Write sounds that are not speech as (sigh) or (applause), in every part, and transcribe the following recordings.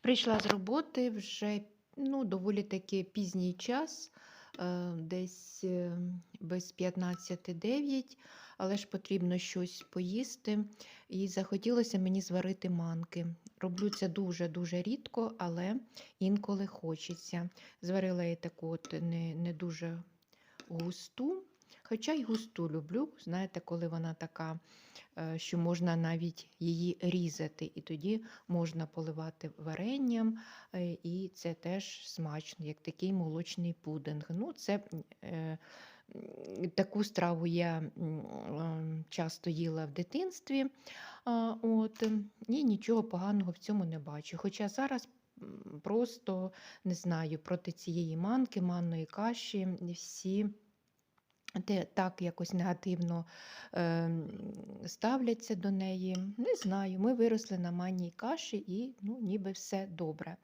Прийшла з роботи вже ну, доволі таки пізній час, е, десь е, без 15-9, але ж потрібно щось поїсти. І захотілося мені зварити манки. Роблю це дуже-дуже рідко, але інколи хочеться. Зварила я таку от не, не дуже густу. Хоча й густу люблю, знаєте, коли вона така, е, що можна навіть її різати, і тоді можна поливати варенням, е, і це теж смачно, як такий молочний пудинг. Ну, це е, Таку страву я часто їла в дитинстві, от, і нічого поганого в цьому не бачу. Хоча зараз просто не знаю проти цієї манки, манної каші, всі те так якось негативно е, ставляться до неї. Не знаю, ми виросли на манній каші і ну, ніби все добре.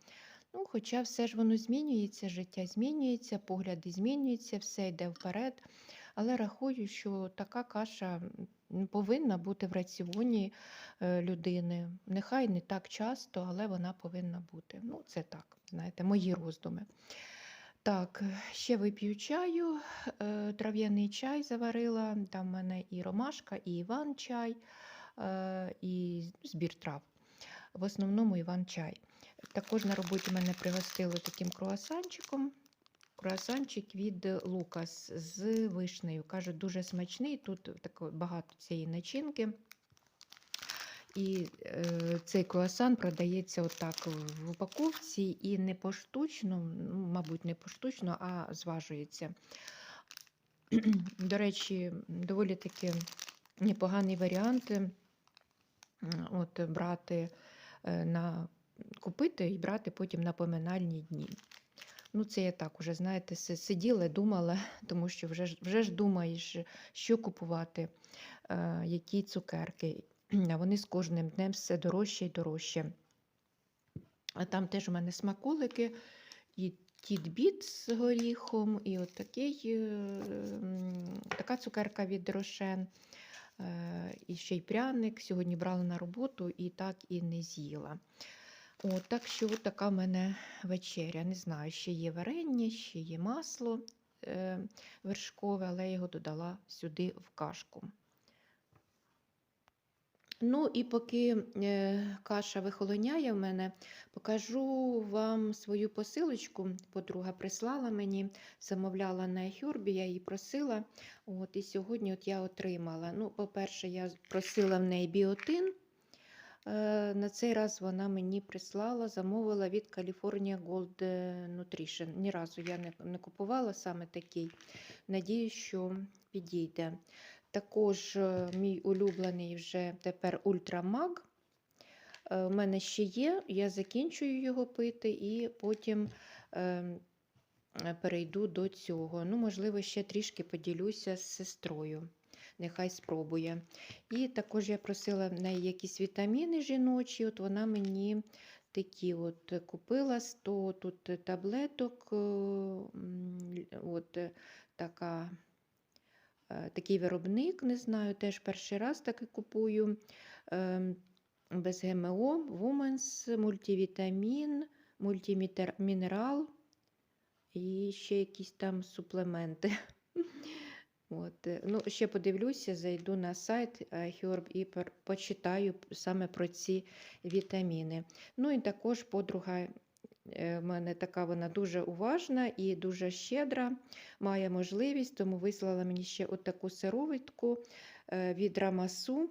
Ну, Хоча все ж воно змінюється, життя змінюється, погляди змінюються, все йде вперед. Але рахую, що така каша повинна бути в раціоні е, людини. Нехай не так часто, але вона повинна бути. Ну, це так, знаєте, мої роздуми. Так, ще вип'ю чаю, е, трав'яний чай заварила. Там в мене і ромашка, і іван чай, е, і збір трав. В основному іван чай. Також на роботі мене пригостили таким круасанчиком. Круасанчик від Лукас з вишнею. Кажуть, дуже смачний. Тут багато цієї начинки. І е, цей круасан продається отак в упаковці і не поштучно, ну, мабуть, не поштучно, а зважується. До речі, доволі таки непоганий варіант от, брати е, на купити і брати потім на поминальні дні. Ну, це я так уже, знаєте, сиділа, думала, (laughs) тому що вже ж, вже ж думаєш, що купувати, е, які цукерки. Вони з кожним днем все дорожче і дорожче. Там теж у мене смаколики, і тітбіт з горіхом, і от такий, е, така цукерка від Рошен, е, і ще й пряник. Сьогодні брала на роботу і так і не з'їла. От, так що от така в мене вечеря. Не знаю, ще є варення, ще є масло е, вершкове, але я його додала сюди в кашку. Ну і поки е, каша вихолоняє в мене, покажу вам свою посилочку. Подруга прислала мені, замовляла на Ехюрбі, я її просила. От, І сьогодні от я отримала. Ну, По-перше, я просила в неї біотин. Е, На цей раз вона мені прислала, замовила від California Gold Nutrition. Ні разу я не, купувала саме такий. Надіюсь, що підійде. Також е, мій улюблений вже тепер Ультрамаг. Е, У мене ще є, я закінчую його пити і потім е, перейду до цього. Ну, можливо, ще трішки поділюся з сестрою. Нехай спробує. І також я просила в неї якісь вітаміни жіночі. От вона мені такі от купила 100 тут таблеток. е, От е, така е, такий виробник, не знаю, теж перший раз таки купую. Ем, Без ГМО, Вуменс, мультивітамін, мультимінерал і ще якісь там суплементи. (laughs) От, е, ну, ще подивлюся, зайду на сайт е, Herb і почитаю саме про ці вітаміни. Ну і також подруга е, в мене така вона дуже уважна і дуже щедра, має можливість, тому вислала мені ще от таку сировитку е, від Рамасу.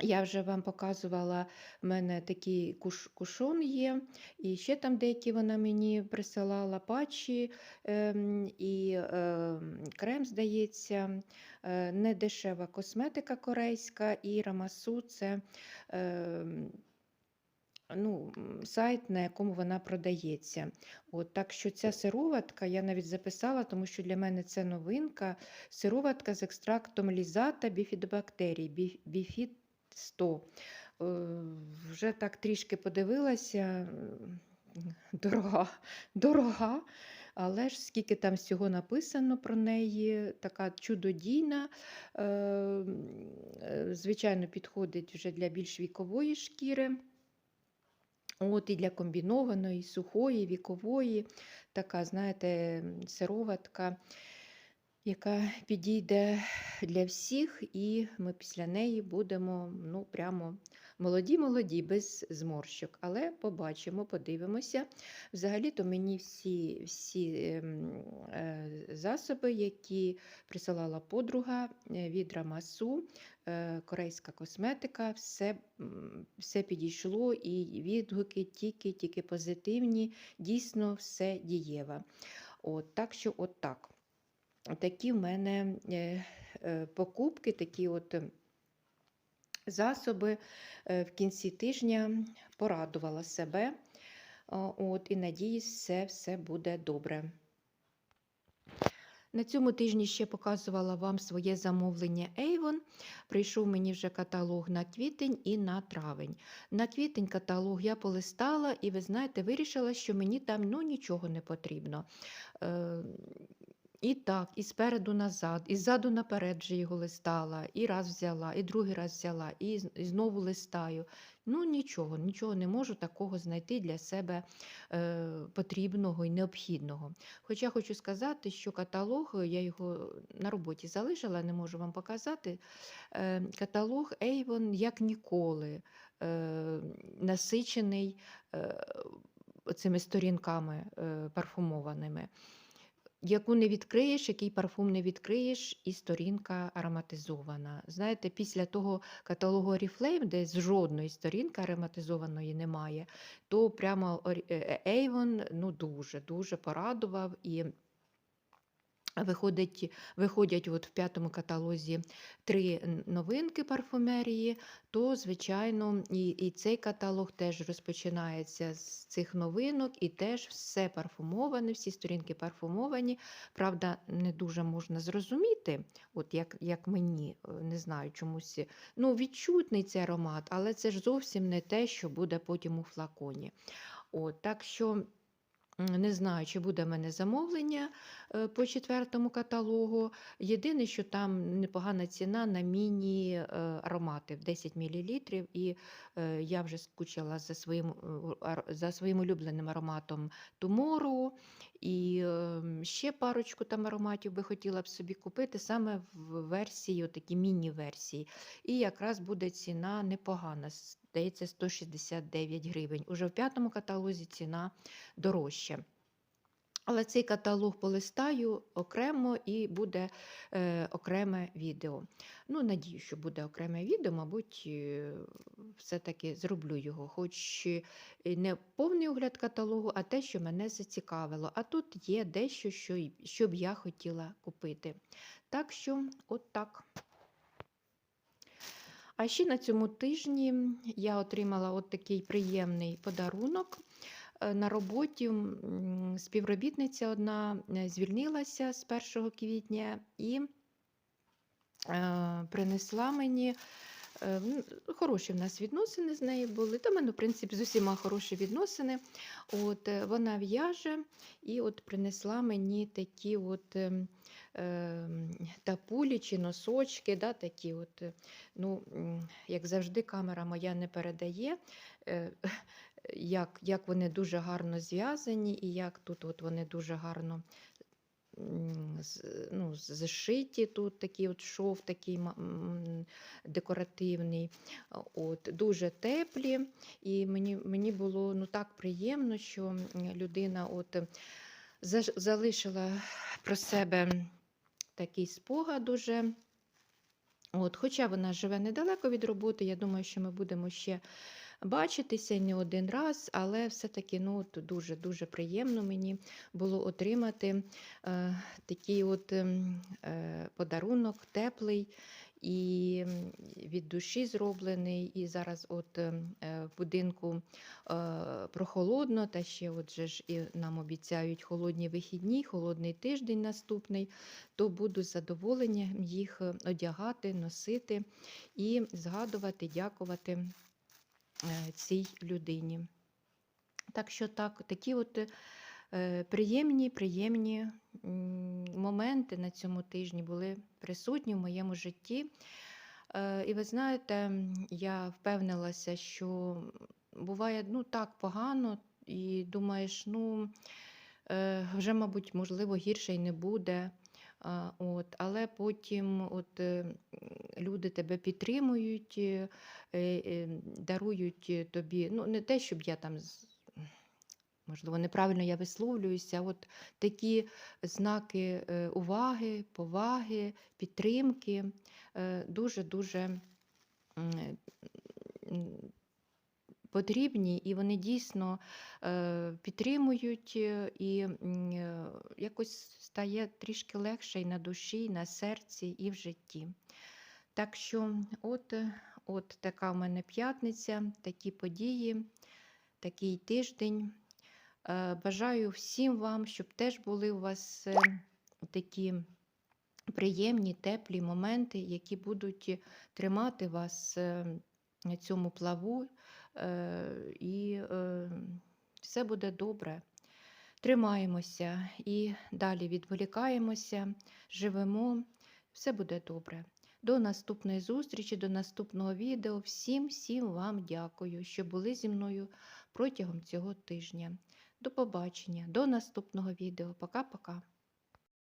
Я вже вам показувала, в мене такий куш, кушон є, і ще там деякі вона мені присилала патчі ем, і ем, крем, здається, е, не дешева косметика корейська, і Рамасу це ем, ну, сайт, на якому вона продається. От, так що ця сироватка, я навіть записала, тому що для мене це новинка. Сироватка з екстрактом лізата біфідобактерій, біфід 100. Е, Вже так трішки подивилася. Дорога, (laughs) дорога, але ж скільки там всього написано про неї, така чудодійна, е, е, звичайно, підходить вже для більш вікової шкіри. От і для комбінованої, сухої, вікової, така, знаєте, сироватка, яка підійде для всіх, і ми після неї будемо ну, прямо молоді-молоді, без зморщок. Але побачимо, подивимося. Взагалі-то мені всі, всі ем, е, засоби, які присилала подруга е, від Рамасу, е, корейська косметика, все, все підійшло, і відгуки тільки, тільки позитивні, дійсно все дієве. От, так що, от так. Такі в мене покупки, такі от засоби е, в кінці тижня порадувала себе. От, і надіюсь, все, все буде добре. На цьому тижні ще показувала вам своє замовлення Avon. Прийшов мені вже каталог на квітень і на травень. На квітень каталог я полистала, і ви знаєте, вирішила, що мені там ну, нічого не потрібно. Е, і так, і спереду назад, і ззаду наперед вже його листала, і раз взяла, і другий раз взяла, і, знову листаю. Ну, нічого, нічого не можу такого знайти для себе е, потрібного і необхідного. Хоча хочу сказати, що каталог, я його на роботі залишила, не можу вам показати. Е, каталог Avon як ніколи е, насичений е, цими сторінками е, парфумованими. Яку не відкриєш, який парфум не відкриєш, і сторінка ароматизована. Знаєте, після того каталогу Oriflame, де з жодної сторінки ароматизованої немає, то прямо е, Avon ну, дуже, дуже порадував. І Виходить, виходять от в п'ятому каталозі три новинки парфумерії, то, звичайно, і, і цей каталог теж розпочинається з цих новинок, і теж все парфумоване, всі сторінки парфумовані. Правда, не дуже можна зрозуміти, от як, як мені, е, не знаю, чомусь ну, відчутний цей аромат, але це ж зовсім не те, що буде потім у флаконі. От, так що. Не знаю, чи буде в мене замовлення е, по четвертому каталогу. Єдине, що там непогана ціна на міні-аромати в 10 мл, і е, я вже скучила за своїм, е, за своїм улюбленим ароматом Tomorrow, і ем, ще парочку там ароматів би хотіла б собі купити саме в версії, такі міні-версії. І якраз буде ціна непогана, здається, 169 гривень. Уже в п'ятому каталозі ціна дорожча. Але цей каталог полистаю окремо і буде е, окреме відео. Ну, надію, що буде окреме відео, мабуть, е, все-таки зроблю його, хоч і не повний огляд каталогу, а те, що мене зацікавило. А тут є дещо, що, що б я хотіла купити. Так що, от так. А ще на цьому тижні я отримала от такий приємний подарунок. Е, На роботі співробітниця одна е, звільнилася з 1 квітня і е, принесла мені. е, Хороші в нас відносини з нею були. Та мене, в принципі, з усіма хороші відносини. От, е, вона в'яже і от принесла мені такі от ем, тапулі чи носочки, да, такі от, е, ну, як завжди, камера моя не передає. е, як, як вони дуже гарно зв'язані, і як тут от вони дуже гарно ну, з- зшиті. Тут такий от шов такий декоративний. От, дуже теплі. І мені, мені було ну, так приємно, що людина от, залишила про себе такий спогад уже. От, хоча вона живе недалеко від роботи, я думаю, що ми будемо ще бачитися не один раз, але все-таки ну, дуже-дуже приємно мені було отримати е, такий от ем, е, подарунок теплий і від душі зроблений. І зараз от ем, е, в будинку е, прохолодно, та ще от же ж і нам обіцяють холодні вихідні, холодний тиждень наступний, то буду з задоволенням їх е, одягати, носити і згадувати, дякувати цій людині. Так що так, такі от е, приємні, приємні моменти на цьому тижні були присутні в моєму житті. Е, І ви знаєте, я впевнилася, що буває ну так погано, і думаєш, ну е, вже, мабуть, можливо, гірше й не буде. От, але потім от, е, люди тебе підтримують, е, е, дарують тобі, ну не те, щоб я там, можливо, неправильно я висловлююся, от такі знаки уваги, поваги, підтримки дуже-дуже потрібні, і вони дійсно е, підтримують, е, і е, якось стає трішки легше і на душі, і на серці, і в житті. Так що, от, от така в мене п'ятниця, такі події, такий тиждень. Бажаю всім вам, щоб теж були у вас такі приємні, теплі моменти, які будуть тримати вас на цьому плаву, і е, все буде добре. Тримаємося і далі відволікаємося, живемо, все буде добре. До наступної зустрічі, до наступного відео. Всім всім вам дякую, що були зі мною протягом цього тижня. До побачення, до наступного відео. Пока-пока.